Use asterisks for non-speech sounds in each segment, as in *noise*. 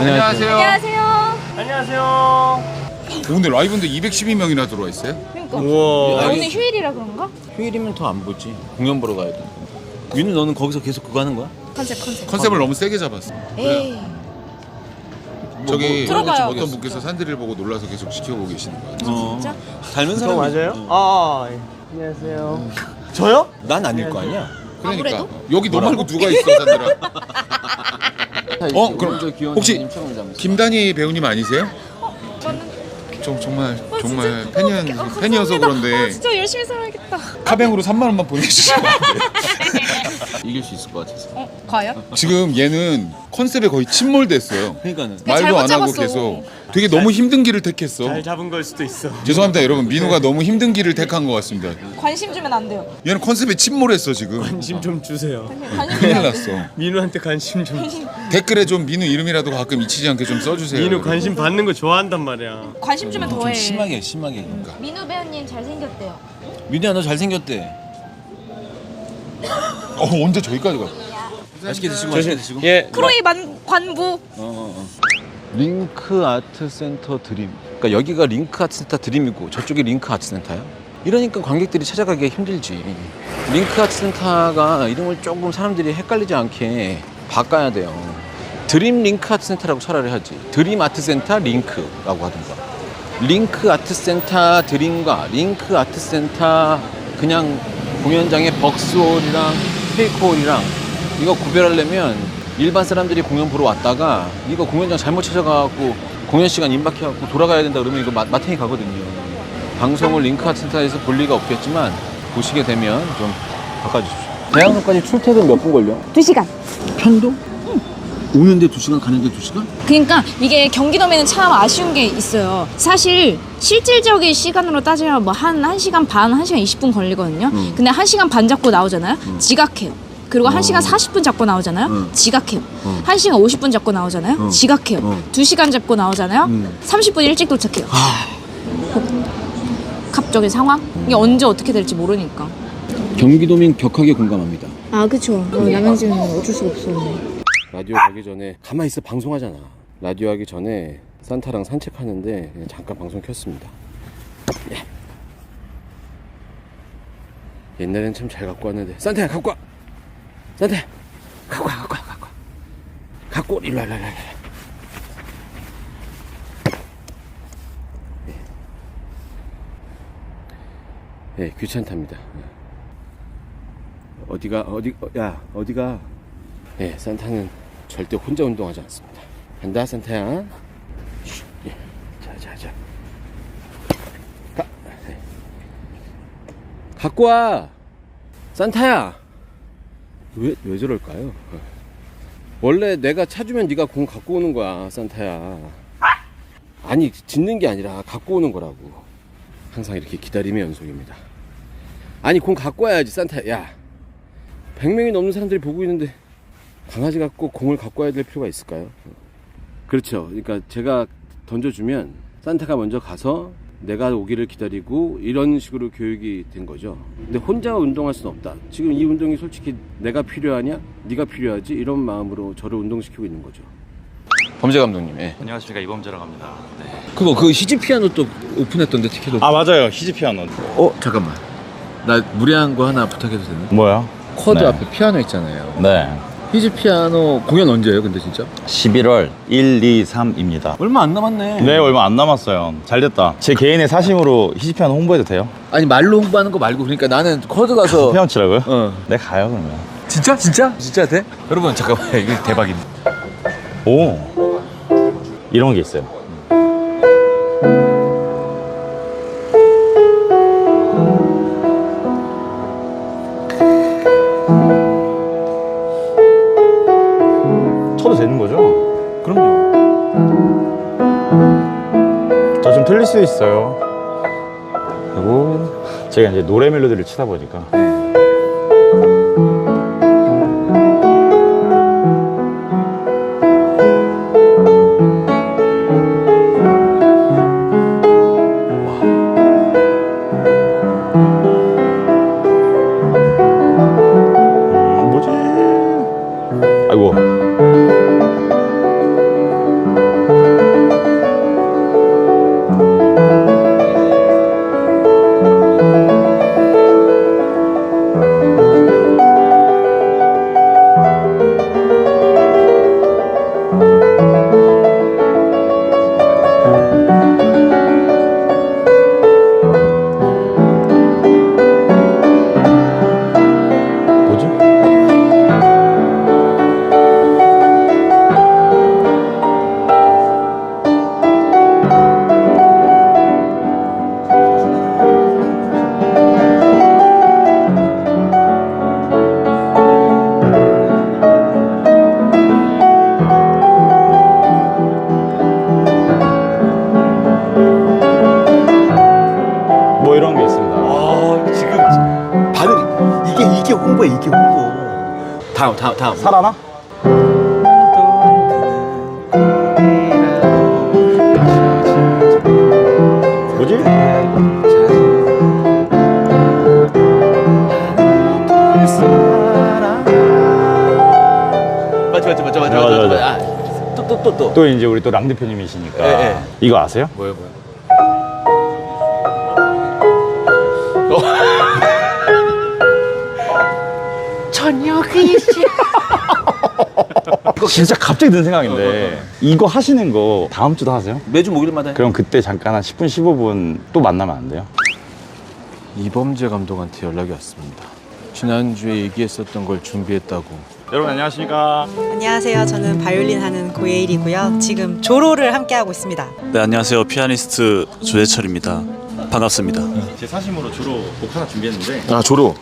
안녕하세요. 안녕하세요. 안녕하세요. 오늘 라이브인데 212명이나 들어와 있어요? 그러니까 우와. 오늘 휴일이라 그런가? 휴일이면 더 안 보지. 공연 보러 가야 돼. 민우 너는 거기서 계속 그거 하는 거야? 컨셉 컨셉. 컨셉을 너무 세게 잡았어. 에이. 저기 들어가요. 어떤 분께서 산들이를 보고 놀라서 계속 지켜보고 계시는 것 같아요. 어. 진짜? 닮은 저 사람 맞아요? 아, 예. 안녕하세요. 저요? 난 아닐 거 아니야. 그러니까 아무래도? 여기 너 말고 누가 있어 산들아? *laughs* 어 그럼 혹시 김단희 배우님 아니세요? 저, 정말 어, 정말 진짜? 팬이, 어, 감사합니다. 팬이어서 아, 그런데 진짜 열심히 살아야겠다. 카뱅으로 3만 원만 보내주시면 안 돼요? *laughs* 이길 수 있을 것 같아서. 어, 과연? 지금 얘는 컨셉에 거의 침몰됐어요. 그러니까는 말도 안 하고 잡았어. 계속 되게 너무 힘든 길을 택했어. 잘 잡은 걸 수도 있어. 죄송합니다 여러분 민우가 너무 힘든 길을 택한 것 같습니다. 관심 주면 안 돼요. 얘는 컨셉에 침몰했어 지금. 관심 좀 주세요. 관심 큰일 주면 났어. 민우한테 관심 좀. 주- *laughs* 댓글에 좀 민우 이름이라도 가끔 잊히지 않게 좀 써주세요. 민우 관심 받는 거 좋아한단 말이야. 관심 주면 좀 더해. 심하게 심하게. 민우 배우님 잘생겼대요. 민우야 너 잘생겼대. 어 언제 저기까지 가? 맛있게 드시고 맛있게 드시고. 예. 크로이 만 관부. 어, 어, 어. 링크 아트 센터 드림. 그러니까 여기가 링크 아트 센터 드림이고 저쪽이 링크 아트 센터야. 이러니까 관객들이 찾아가기 힘들지. 링크 아트 센터가 이름을 조금 사람들이 헷갈리지 않게 바꿔야 돼요. 드림 링크 아트 센터라고 차라리 하지. 드림 아트 센터 링크라고 하든가. 링크 아트 센터 드림과 링크 아트 센터 그냥 공연장의 벅스홀이랑 페이크 홀이랑 이거 구별하려면 일반 사람들이 공연 보러 왔다가 이거 공연장 잘못 찾아가고 공연 시간 임박해갖고 돌아가야 된다 그러면 이거 마, 마탱이 가거든요. 방송을 링크 아트 센터에서 볼 리가 없겠지만 보시게 되면 좀 바꿔주십시오. 대학로까지 출퇴근 몇 분 걸려? 2시간. 편도? 오는데 2시간 가는데 2시간? 그러니까 이게 경기도면은 참 아쉬운 게 있어요. 사실 실질적인 시간으로 따지면 뭐 한 1시간 반, 1시간 20분 걸리거든요. 음. 근데 1시간 반 잡고 나오잖아요. 지각해요. 그리고 어. 1시간 40분 잡고 나오잖아요. 음. 지각해요. 어. 1시간 50분 잡고 나오잖아요. 어. 지각해요. 어. 2시간 잡고 나오잖아요. 음. 30분 일찍 도착해요. 아. 갑적인 상황? 이게 언제 어떻게 될지 모르니까. 경기도민 격하게 공감합니다. 아, 그쵸. 남양주는 어쩔 수가 없어. 라디오 가기 전에 가만히 있어 방송하잖아. 라디오 하기 전에 산타랑 산책하는데 그냥 잠깐 방송 켰습니다. 예. 옛날엔 참 잘 갖고 왔는데 산타야 갖고 와. 산타야 갖고 와 갖고 와 갖고 와. 갖고 와. 일로 와 일로 와. 예, 예 귀찮답니다. 예. 어디가 어디 어, 야 어디가 예, 산타는 절대 혼자 운동하지 않습니다. 간다, 산타야. 쉿, 예. 자, 자, 자. 가. 예. 갖고 와! 산타야! 왜, 왜 저럴까요? 어. 원래 내가 찾으면 네가 공 갖고 오는 거야, 산타야. 아니, 짓는 게 아니라 갖고 오는 거라고. 항상 이렇게 기다림의 연속입니다. 아니, 공 갖고 와야지, 산타. 야! 100명이 넘는 사람들이 보고 있는데 강아지가 꼭 공을 갖고 와야 될 필요가 있을까요? 그렇죠. 그러니까 제가 던져주면 산타가 먼저 가서 내가 오기를 기다리고 이런 식으로 교육이 된 거죠. 근데 혼자 운동할 수는 없다. 지금 이 운동이 솔직히 내가 필요하냐? 네가 필요하지? 이런 마음으로 저를 운동시키고 있는 거죠. 범죄 감독님, 예. 안녕하십니까 이범재라고 합니다. 네. 그거 그 히지 피아노 또 오픈했던데 티켓 오픈. 아 맞아요 히지 피아노 어 잠깐만. 나 무리한 거 하나 부탁해도 되나? 뭐야? 쿼드 네. 앞에 피아노 있잖아요. 네 히지 피아노 공연 언제예요? 근데 진짜? 11월 1, 2, 3입니다 얼마 안 남았네. 네 얼마 안 남았어요 잘 됐다 제 개인의 사심으로 히지 피아노 홍보해도 돼요? 아니 말로 홍보하는 거 말고 그러니까 나는 쿼드 가서 *laughs* 헤엄치라고요? 어 네 가요 그러면 진짜 진짜 진짜 돼? 여러분 잠깐만 *laughs* 이거 대박인데. 오 이런 게 있어요 수 있어요. 그리고 제가 이제 노래 멜로디를 치다 보니까 또또 또 또. 또 이제 우리 또랑 대표님이시니까 예, 예. 이거 아세요? 뭐요 뭐요? *laughs* 진짜 갑자기 든 생각인데 이거 하시는 거 다음 주도 하세요? 매주 목요일마다. 그럼 그때 잠깐 한 10분 15분 또 만나면 안 돼요? 이범재 감독한테 연락이 왔습니다. 지난주에 얘기했었던 걸 준비했다고. 여러분 안녕하십니까 안녕하세요. 저는 바이올린 하는 고예일이고요. 지금 조로를 함께 하고 있습니다. 네, 안녕하세요. 피아니스트 조재철입니다. 반갑습니다. 제 사심으로 주로 곡 하나 준비했는데 아 조로.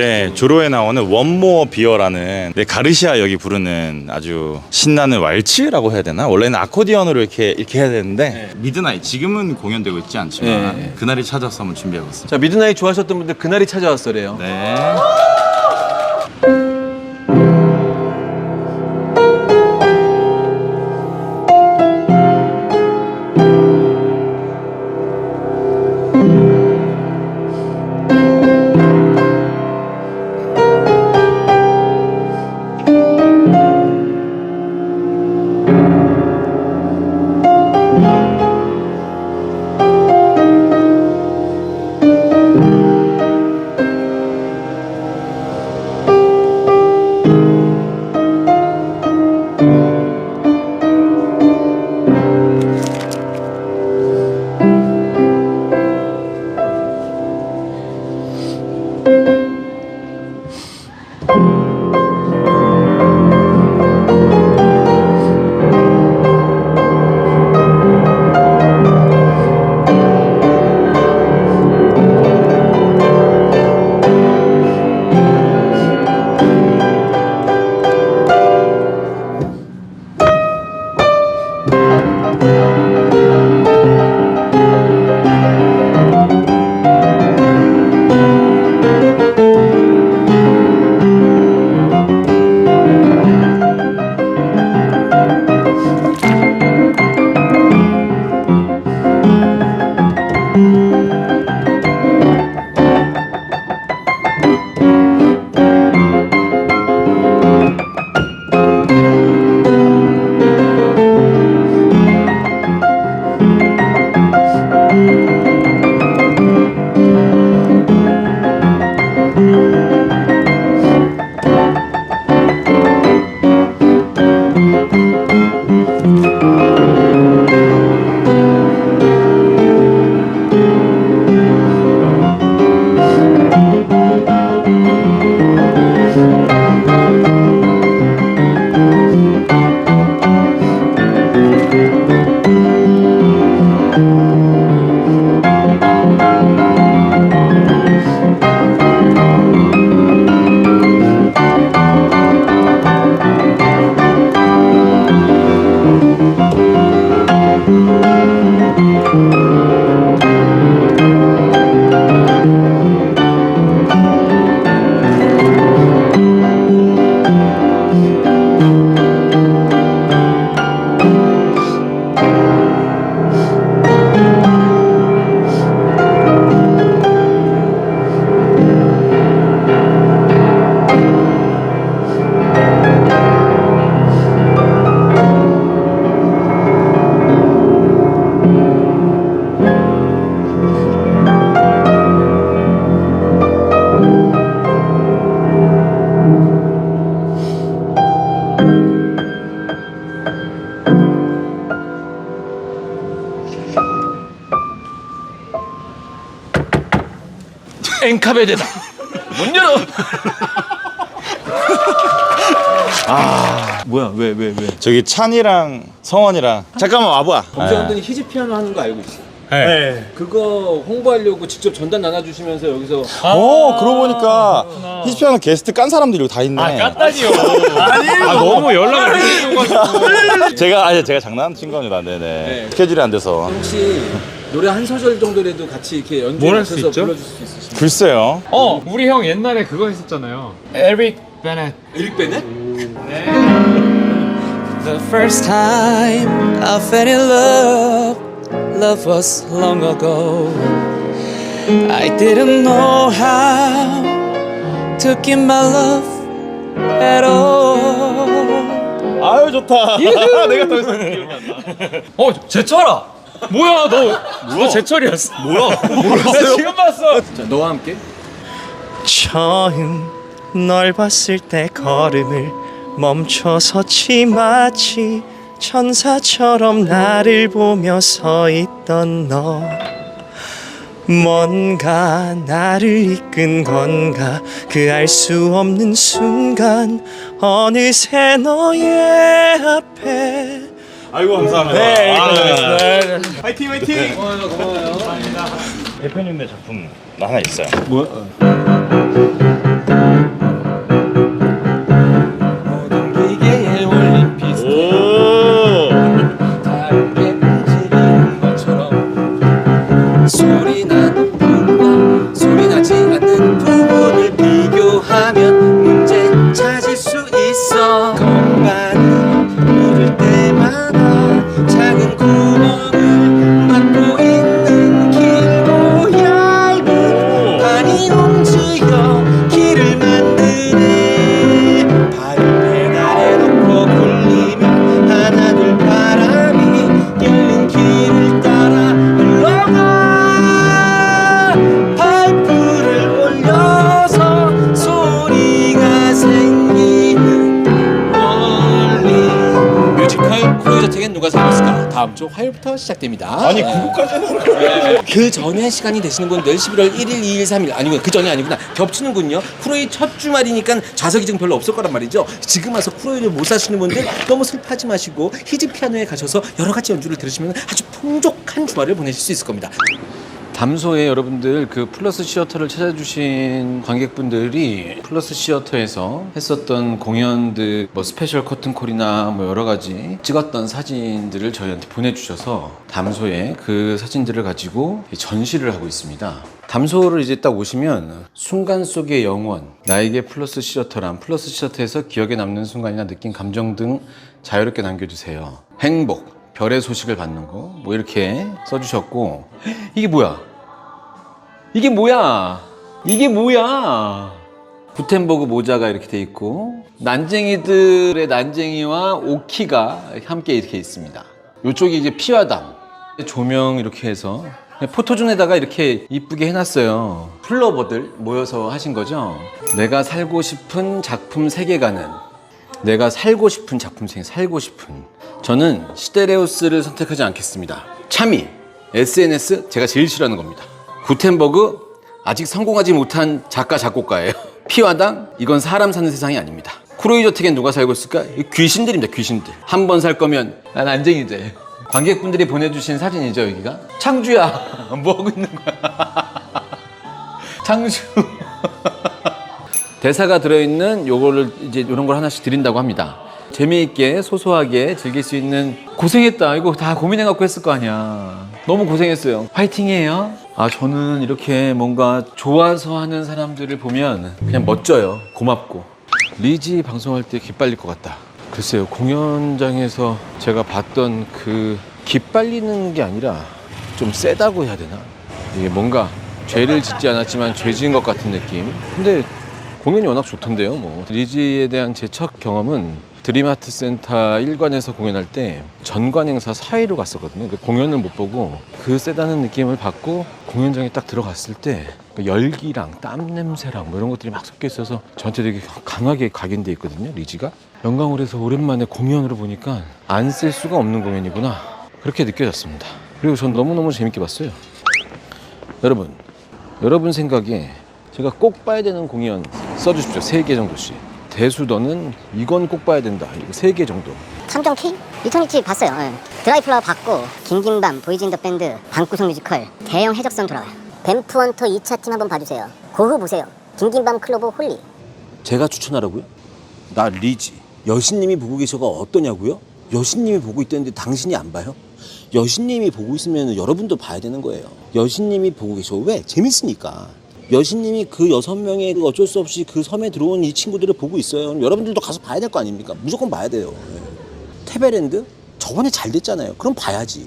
네, 조로에 나오는 원모어 비어라는 네, 가르시아 역이 부르는 아주 신나는 왈츠라고 해야 되나? 원래는 아코디언으로 이렇게 이렇게 해야 되는데 미드나잇 지금은 공연되고 있지 않지만 네. 그날이 찾아서 한번 준비해봤습니다. 자 미드나잇 좋아하셨던 분들 그날이 찾아왔어래요. 네. 카베데다. 문 열어. 아 뭐야 왜 왜 왜? 저기 찬이랑 성원이랑 잠깐만 와봐. 범죄 감독님 히지 피아노 하는 거 알고 있어. 네. 그거 홍보하려고 직접 전단 나눠주시면서 여기서 오, 그러고 보니까 히스피아노 게스트 깐 사람들이 여기 다 있네. 깐다니요. *laughs* 아, 너무 연락을 많이 줘가지고. 제가 아니 제가 장난친 겁니다. 네네. 스케줄이 안 돼서. 혹시 노래 한 소절 정도라도 같이 이렇게 연주해 뭘 할수 주셔서 있죠? 불러줄 수 있으신가요? 글쎄요. 어, 우리 형 옛날에 그거 했었잖아요. 에릭 베넷. 에릭 베넷? The first time I fell in love, love was long ago. I didn't know how to keep my love at all. 아유 좋다. *laughs* 내가 더 이상 기억이 안 나. 어, 제철아. 뭐야, 너. 너 제철이었어. 뭐야? *laughs* 몰랐어요. 지금 봤어. 자 너와 함께 처음 널 봤을 때 걸음을 멈춰섰지 마치 천사처럼 나를 보며 서 있던 너 뭔가 나를 이끈 건가 그 알 수 없는 순간 어느새 너의 앞에 아이고 감사합니다. 네, 아, 네. 화이팅 화이팅. 고마워요 고마워요. 대표님의 작품 하나 있어요. 모든 시작됩니다. 아니 그거까지는 그 전에 시간이 되시는 분들 11월 1일, 2일, 3일. 아니고 그 전이 아니구나. 겹치는군요. 쿠로이 첫 주말이니까 좌석이 지금 별로 없을 거란 말이죠. 지금 와서 쿠로이를 못 사시는 분들 너무 슬퍼하지 마시고 히지 피아노에 가셔서 여러 가지 연주를 들으시면 아주 풍족한 주말을 보내실 수 있을 겁니다 담소에 여러분들 그 플러스 시어터를 찾아주신 관객분들이 플러스 시어터에서 했었던 공연들 뭐 스페셜 커튼콜이나 뭐 여러 가지 찍었던 사진들을 저희한테 보내주셔서 담소에 그 사진들을 가지고 전시를 하고 있습니다. 담소를 이제 딱 오시면 순간 속의 영원, 나에게 플러스 시어터란 플러스 시어터에서 기억에 남는 순간이나 느낀 감정 등 자유롭게 남겨주세요. 행복, 별의 소식을 받는 거, 뭐 이렇게 써주셨고, 이게 뭐야? 이게 뭐야? 이게 뭐야? 구텐버그 모자가 이렇게 돼 있고 난쟁이들의 난쟁이와 오키가 함께 이렇게 있습니다. 이쪽이 이제 피와담 조명 이렇게 해서 포토존에다가 이렇게 이쁘게 해놨어요. 플러버들 모여서 하신 거죠. 내가 살고 싶은 작품 세계관은 내가 살고 싶은 작품 세계 살고 싶은 저는 시데레우스를 선택하지 않겠습니다. 차미 SNS 제가 제일 싫어하는 겁니다. 구텐버그 아직 성공하지 못한 작가 작곡가예요. *laughs* 피와당 이건 사람 사는 세상이 아닙니다. 크로이저택엔 누가 살고 있을까? 이 귀신들입니다. 귀신들. 한 번 살 거면 난 안쟁이 돼. 관객분들이 보내주신 사진이죠 여기가. 창주야 *laughs* 뭐 하고 있는 거야? *laughs* 창주. 대사가 들어있는 요거를 이제 이런 걸 하나씩 드린다고 합니다. 재미있게 소소하게 즐길 수 있는 고생했다. 이거 다 고민해갖고 했을 거 아니야. 너무 고생했어요. 화이팅이에요. 아 저는 이렇게 뭔가 좋아서 하는 사람들을 보면 그냥 멋져요. 고맙고. 리지 방송할 때 기빨릴 것 같다. 글쎄요 공연장에서 제가 봤던 그 기빨리는 게 아니라 좀 세다고 해야 되나? 이게 뭔가 죄를 짓지 않았지만 죄 지은 것 같은 느낌. 근데 공연이 워낙 좋던데요. 뭐 리지에 대한 제 첫 경험은 드림아트 센터 1관에서 공연할 때 전관 행사 4위로 갔었거든요. 그 공연을 못 보고 그 세다는 느낌을 받고 공연장에 딱 들어갔을 때 그 열기랑 땀 냄새랑 뭐 이런 것들이 막 섞여 있어서 저한테 되게 강하게 각인돼 있거든요. 리지가 영광을 해서 오랜만에 공연으로 보니까 안 쓸 수가 없는 공연이구나 그렇게 느껴졌습니다. 그리고 전 너무너무 재밌게 봤어요. 여러분, 여러분 생각에 제가 꼭 봐야 되는 공연 써주십시오. 세 개 정도씩. 대수더는 이건 꼭 봐야 된다. 이거 세 개 정도. 탐정 K? 리터니티 봤어요. 예. 드라이플라워 봤고 긴긴밤, 보이즈 인 더 밴드, 방구석 뮤지컬, 대형 해적선 돌아와요. 뱀프원터 2차 팀 한번 봐주세요. 고흐 보세요. 긴긴밤 클로버 홀리. 제가 추천하라고요? 나 리지. 여신님이 보고 계셔가 어떠냐고요? 여신님이 보고 있다는데 당신이 안 봐요? 여신님이 보고 있으면 여러분도 봐야 되는 거예요. 여신님이 보고 계셔. 왜? 재밌으니까. 여신님이 그 여섯 명의 그 어쩔 수 없이 그 섬에 들어온 이 친구들을 보고 있어요. 그럼 여러분들도 가서 봐야 될 거 아닙니까? 무조건 봐야 돼요. 예. 테베랜드? 저번에 잘 됐잖아요. 그럼 봐야지.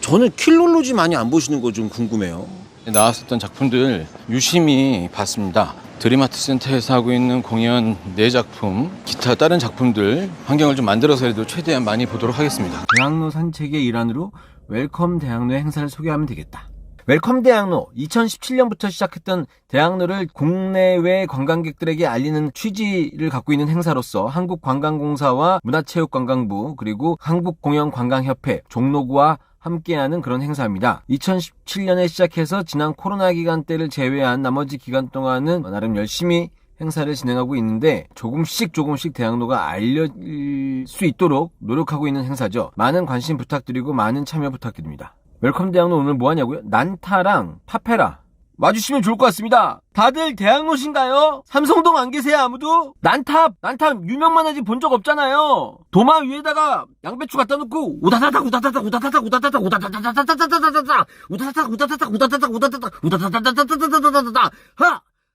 저는 킬롤로지 많이 안 보시는 거 좀 궁금해요. 나왔었던 작품들 유심히 봤습니다. 드림아트 센터에서 하고 있는 공연 네 작품, 기타 다른 작품들 환경을 좀 만들어서라도 최대한 많이 보도록 하겠습니다. 대학로 산책의 일환으로 웰컴 대학로 행사를 소개하면 되겠다. 웰컴 대학로 2017년부터 시작했던 대학로를 국내외 관광객들에게 알리는 취지를 갖고 있는 행사로서 한국관광공사와 문화체육관광부 그리고 한국공연관광협회 종로구와 함께하는 그런 행사입니다. 2017년에 시작해서 지난 코로나 기간 때를 제외한 나머지 기간 동안은 나름 열심히 행사를 진행하고 있는데 조금씩 조금씩 대학로가 알려질 수 있도록 노력하고 있는 행사죠. 많은 관심 부탁드리고 많은 참여 부탁드립니다. 웰컴 대학로 오늘 뭐 하냐고요? 난타랑 파페라 와주시면 좋을 것 같습니다. 다들 대학로신가요? 삼성동 안 계세요 아무도? 난탑 난탑 유명만 하지 본 적 없잖아요. 도마 위에다가 양배추 갖다 놓고 우다다닥 우다다닥 우다다닥 우다다닥 우다다다다다다다다다다다 우다다닥 우다다닥 우다다닥 우다다닥 우다다다다다다다다다다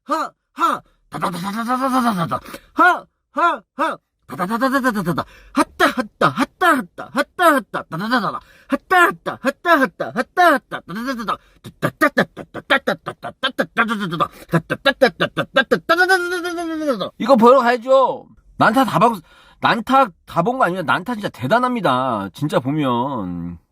하하하 다다다다다다다다다 하하하 다다다다다다다다. 핫다 핫다 핫다 핫다 핫다 핫다. 다다다다 핫다 핫다 핫다 핫다 핫다 핫다. 다다다다다 이거 보러 가야죠. 난타 다 보고 난타 다본거 아니면 난타 진짜 대단합니다. 진짜 보면. 이거 보러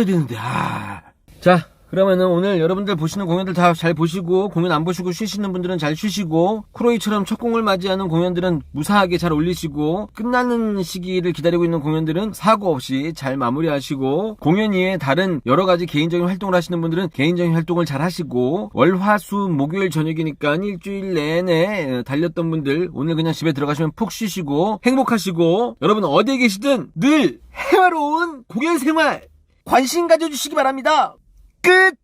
오셔야 되는데 아. 자 그러면은 오늘 여러분들 보시는 공연들 다 잘 보시고 공연 안 보시고 쉬시는 분들은 잘 쉬시고 크로이처럼 첫 공을 맞이하는 공연들은 무사하게 잘 올리시고 끝나는 시기를 기다리고 있는 공연들은 사고 없이 잘 마무리하시고 공연 이외에 다른 여러 가지 개인적인 활동을 하시는 분들은 개인적인 활동을 잘 하시고 월화수 목요일 저녁이니까 일주일 내내 달렸던 분들 오늘 그냥 집에 들어가시면 푹 쉬시고 행복하시고 여러분 어디에 계시든 늘 해화로운 공연 생활 관심 가져주시기 바랍니다. 끝!